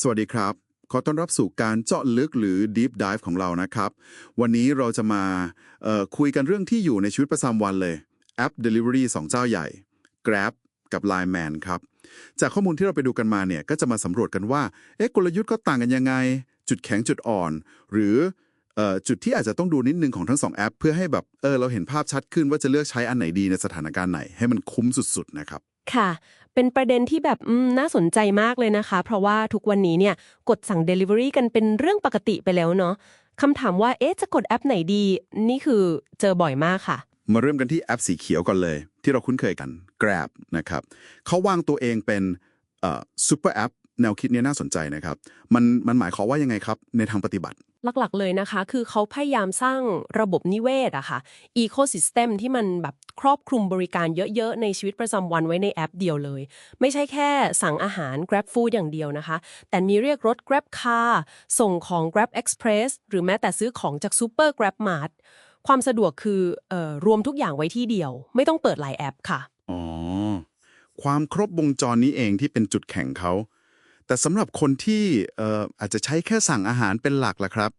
สวัสดีครับ ขอต้อนรับสู่การเจาะลึกหรือ Deep Dive ของเรานะครับ วันนี้เราจะมาคุยกันเรื่องที่อยู่ในชีวิตประจำวันเลยแอป Delivery 2 เจ้าใหญ่ Grab กับ Line Man ครับ จากข้อมูลที่เราไปดูกันมาเนี่ยก็จะมาสำรวจกันว่าเอ๊ะกลยุทธ์ก็ต่างกันยังไง จุดแข็งจุดอ่อน หรือจุดที่อาจจะต้องดูนิดนึงของทั้งสองแอป เพื่อให้แบบเออเราเห็นภาพชัดขึ้นว่าจะเลือกใช้อันไหนดีในสถานการณ์ไหน ให้มันคุ้มสุดๆนะครับ ค่ะ เป็นประเด็นที่แบบน่าสนใจมากเลยนะคะ เพราะว่าทุกวันนี้เนี่ยกดสั่ง Delivery กันเป็นเรื่องปกติไปแล้วเนาะคำถามว่าเอ๊ะจะกดแอปไหนดี นี่คือเจอบ่อยมากค่ะ มาเริ่มกันที่แอปสีเขียวก่อนเลย ที่เราคุ้นเคยกัน Grab นะครับเขาวางตัวเองเป็นซูเปอร์แอป แนวคิดเนี้น่าสนใจนะครับ มันมันหมายความว่ายังไงครับ ในทางปฏิบัติ หลักๆเลยนะคะ คือเขาพยายามสร้างระบบนิเวศอะค่ะ Ecosystem ที่มันแบบครอบคลุมบริการเยอะๆ ในชีวิตประจำวันไว้ในแอปเดียวเลย ไม่ใช่แค่สั่งอาหาร Grab Food อย่างเดียวนะคะ แต่มีเรียกรถ Grab Car ส่งของ Grab Express หรือแม้แต่ซื้อของจาก Super Grab Mart ความสะดวกคือเอ่อรวมทุกอย่างไว้ที่เดียว ไม่ต้องเปิดหลายแอปค่ะอ๋อความครบวงจรนี้เองที่เป็นจุดแข็งเขา แต่สำหรับคนที่เอ่ออาจจะใช้แค่สั่งอาหารเป็นหลักล่ะครับ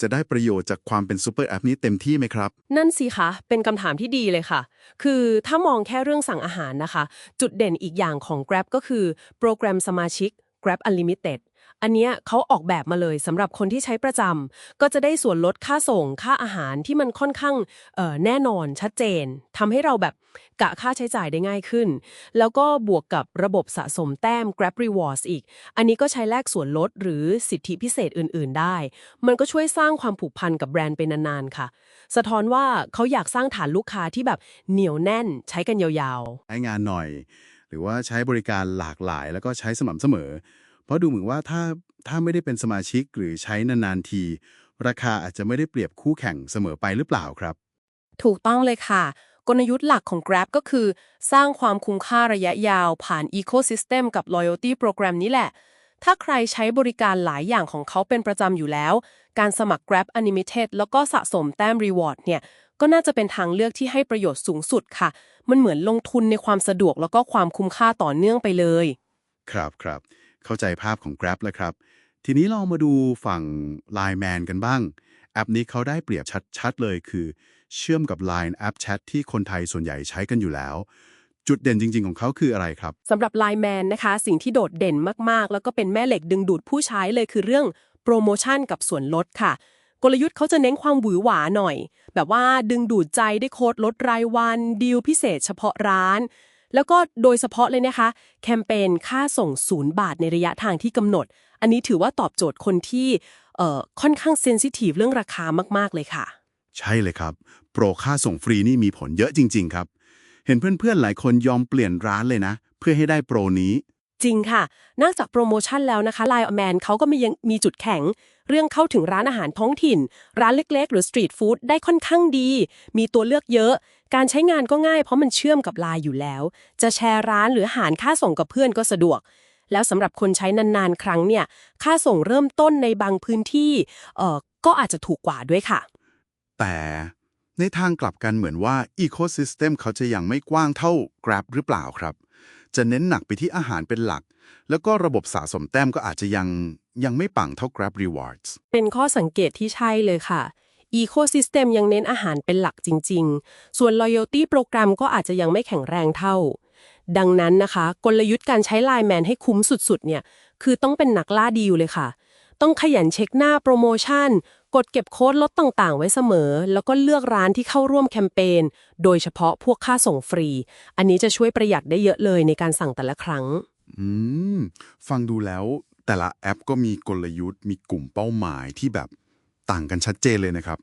จะได้ประโยชน์จากความเป็นซูเปอร์แอปนี้เต็มที่ไหมครับ นั่นสิคะ เป็นคำถามที่ดีเลยค่ะ คือถ้ามองแค่เรื่องสั่งอาหารนะคะ จุดเด่นอีกอย่างของ Grab ก็คือโปรแกรมสมาชิก Grab Unlimited อันเนี้ยเขาออกแบบมาเลยสำหรับคนที่ใช้ประจำก็จะได้ส่วนลดค่าส่งค่าอาหารที่มันค่อนข้างแน่นอนชัดเจนทำให้เราแบบกะค่าใช้จ่ายได้ง่ายขึ้น แล้วก็บวกกับระบบสะสมแต้ม Grab Rewards อีก อันนี้ก็ใช้แลกส่วนลดหรือสิทธิพิเศษอื่น ๆ ได้ มันก็ช่วยสร้างความผูกพันกับแบรนด์ไปนาน ๆ ค่ะ สะท้อนว่าเขาอยากสร้างฐานลูกค้าที่แบบเหนียวแน่นใช้กันยาวๆใช้งานหน่อย หรือว่าใช้บริการหลากหลาย แล้วก็ใช้สม่ำเสมอ เพราะดูเหมือนว่าถ้าถ้าไม่ได้เป็นสมาชิกหรือใช้นานๆที ราคาอาจจะไม่ได้เปรียบคู่แข่งเสมอไปหรือเปล่าครับ ถูกต้องเลยค่ะ กลยุทธ์หลักของ Grab ก็คือ สร้างความคุ้มค่าระยะยาวผ่าน Ecosystem กับ Loyalty Program นี้แหละ ถ้าใครใช้บริการหลายอย่างของเขาเป็นประจำอยู่แล้ว การสมัคร Grab Unlimited แล้วก็สะสมแต้ม Reward เนี่ยก็น่าจะเป็นทางเลือกที่ให้ประโยชน์สูงสุดค่ะ มันเหมือนลงทุนในความสะดวกแล้วก็ความคุ้มค่าต่อเนื่องไปเลย ครับครับ เข้าใจภาพของ Grab แล้วครับ ทีนี้ลองมาดูฝั่ง Line Man กันบ้าง แอปนี้เขาได้เปรียบชัดๆเลยคือ เชื่อมกับ Line แอปแชทที่คนไทยส่วนใหญ่ใช้กันอยู่แล้ว จุดเด่นจริง ๆ ของเขาคืออะไรครับสำหรับ Line Man นะคะ สิ่งที่โดดเด่นมากๆ แล้วก็เป็นแม่เหล็กดึงดูดผู้ใช้เลยคือเรื่องโปรโมชั่นกับส่วนลดค่ะกลยุทธ์เขาจะเน้นความหวือหวาหน่อย แบบว่าดึงดูดใจได้โค้ดลดรายวันดีลพิเศษเฉพาะร้าน แล้วก็โดยเฉพาะเลยนะคะ แคมเปญค่าส่งศูนย์บาทในระยะทางที่กำหนด อันนี้ถือว่าตอบโจทย์คนที่เอ่อค่อนข้างเซนซิทีฟเรื่องราคามากๆเลยค่ะ ใช่เลยครับ โปรค่าส่งฟรีนี่มีผลเยอะจริง ๆ ครับ เห็นเพื่อนๆหลายคนยอมเปลี่ยนร้านเลยนะ เพื่อให้ได้โปรนี้ จริงค่ะ นอกจากโปรโมชั่นแล้วนะคะ Line Man เขาก็มียังมีจุดแข็ง เรื่องเข้าถึงร้านอาหารท้องถิ่น ร้านเล็กๆ หรือสตรีทฟู้ดได้ค่อนข้างดี มีตัวเลือกเยอะ การใช้งานก็ง่ายเพราะมันเชื่อมกับ Line อยู่แล้ว จะแชร์ร้านหรือหารค่าส่งกับเพื่อนก็สะดวก แล้วสำหรับคนใช้นานๆ ครั้งเนี่ย ค่าส่งเริ่มต้นในบางพื้นที่เอ่อก็อาจจะถูกกว่าด้วยค่ะ แต่ในทางกลับกันเหมือนว่า Ecosystem เขาจะยังไม่กว้างเท่า Grab หรือเปล่าครับ จะเน้นหนักไปที่อาหารเป็นหลัก แล้วก็ระบบสะสมแต้มก็อาจจะยังยังไม่ปังเท่า Grab Rewards เป็นข้อสังเกตที่ใช่เลยค่ะ Ecosystem ยังเน้นอาหารเป็นหลักจริง ๆ ส่วน Loyalty โปรแกรมก็อาจจะยังไม่แข็งแรงเท่า ดังนั้นนะคะ กลยุทธ์การใช้ Line Man ให้คุ้มสุด ๆ เนี่ย คือต้องเป็นนักล่าดีลเลยค่ะ ต้องขยันเช็คหน้าโปรโมชั่น กดเก็บโค้ดลดต่างๆ ไว้เสมอ แล้วก็เลือกร้านที่เข้าร่วมแคมเปญ โดยเฉพาะพวกค่าส่งฟรี อันนี้จะช่วยประหยัดได้เยอะเลยในการสั่งแต่ละครั้ง อืม ฟังดูแล้วแต่ละแอปก็มีกลยุทธ์ มีกลุ่มเป้าหมายที่แบบต่างกันชัดเจนเลยนะครับ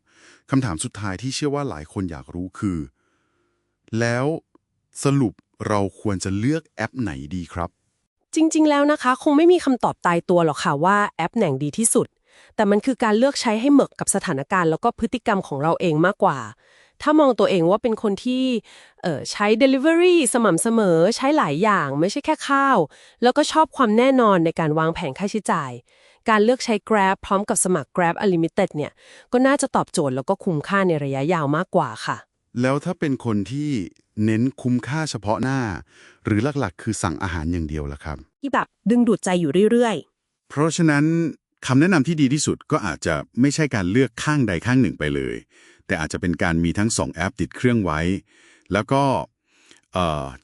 คำถามสุดท้ายที่เชื่อว่าหลายคนอยากรู้คือ แล้วสรุปเราควรจะเลือกแอปไหนดีครับ จริง ๆ แล้วนะคะ คงไม่มีคำตอบตายตัวหรอกค่ะว่าแอปไหนดีที่สุด แต่มันคือการเลือกใช้ให้เหมาะกับสถานการณ์แล้วก็พฤติกรรมของเราเองมากกว่า ถ้ามองตัวเองว่าเป็นคนที่เอ่อใช้ Delivery สม่ำเสมอใช้หลายอย่างไม่ใช่แค่ข้าว แล้วก็ชอบความแน่นอนในการวางแผนค่าใช้จ่าย การเลือกใช้ Grab พร้อมกับสมัคร Grab Unlimited เนี่ยก็น่าจะตอบโจทย์แล้วก็คุ้มค่าในระยะยาวมากกว่าค่ะ แล้วถ้าเป็นคนที่เน้นคุ้มค่าเฉพาะหน้า หรือหลักๆ คือสั่งอาหารอย่างเดียวล่ะครับ ที่แบบดึงดูดใจอยู่เรื่อยเพราะฉะนั้น คำแนะนำที่ดีที่สุดก็อาจจะไม่ใช่การเลือกข้างใดข้างหนึ่งไปเลย แต่อาจจะเป็นการมีทั้ง 2 แอปติดเครื่องไว้ แล้วก็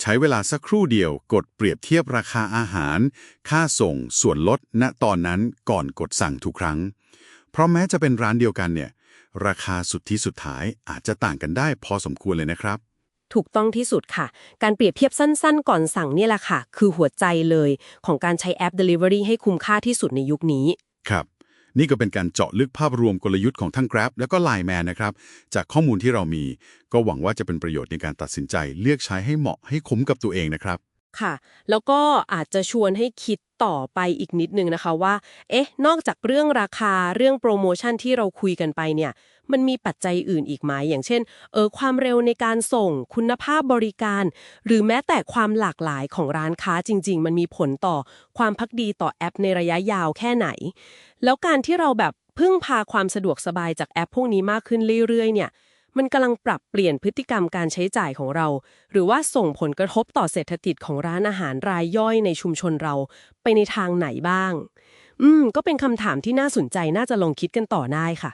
ใช้เวลาสักครู่เดียวกดเปรียบเทียบราคาอาหาร ค่าส่ง ส่วนลด ณ ตอนนั้นก่อนกดสั่งทุกครั้ง เพราะแม้จะเป็นร้านเดียวกันเนี่ย ราคาสุดที่สุดท้ายอาจจะต่างกันได้พอสมควรเลยนะครับ ถูกต้องที่สุดค่ะ การเปรียบเทียบสั้นๆ ก่อนสั่งเนี่ยแหละค่ะ คือหัวใจเลยของการใช้แอป Delivery ให้คุ้มค่าที่สุดในยุคนี้ ครับ นี่ก็เป็นการเจาะลึกภาพรวมกลยุทธ์ของทั้ง Grab แล้วก็ Line Man นะครับ จากข้อมูลที่เรามี ก็หวังว่าจะเป็นประโยชน์ในการตัดสินใจเลือกใช้ให้เหมาะให้คุ้มกับตัวเองนะครับ ค่ะ แล้วก็อาจจะชวนให้คิดต่อไปอีกนิดนึงนะคะว่า เอ๊ะ นอกจากเรื่องราคาเรื่องโปรโมชั่นที่เราคุยกันไปเนี่ย มันมีปัจจัยอื่นอีกไหมอย่างเช่น เออ ความเร็วในการส่ง คุณภาพบริการ หรือแม้แต่ความหลากหลายของร้านค้าจริง ๆ มันมีผลต่อความพักดีต่อแอปในระยะยาวแค่ไหน แล้วการที่เราแบบพึ่งพาความสะดวกสบายจากแอปพวกนี้มากขึ้นเรื่อยๆ เนี่ย มันกำลังปรับเปลี่ยนพฤติกรรมการใช้จ่ายของเรา หรือว่าส่งผลกระทบต่อเศรษฐกิจของร้านอาหารรายย่อยในชุมชนเราไปในทางไหนบ้าง อืม ก็เป็นคำถามที่น่าสนใจน่าจะลองคิดกันต่อได้ค่ะ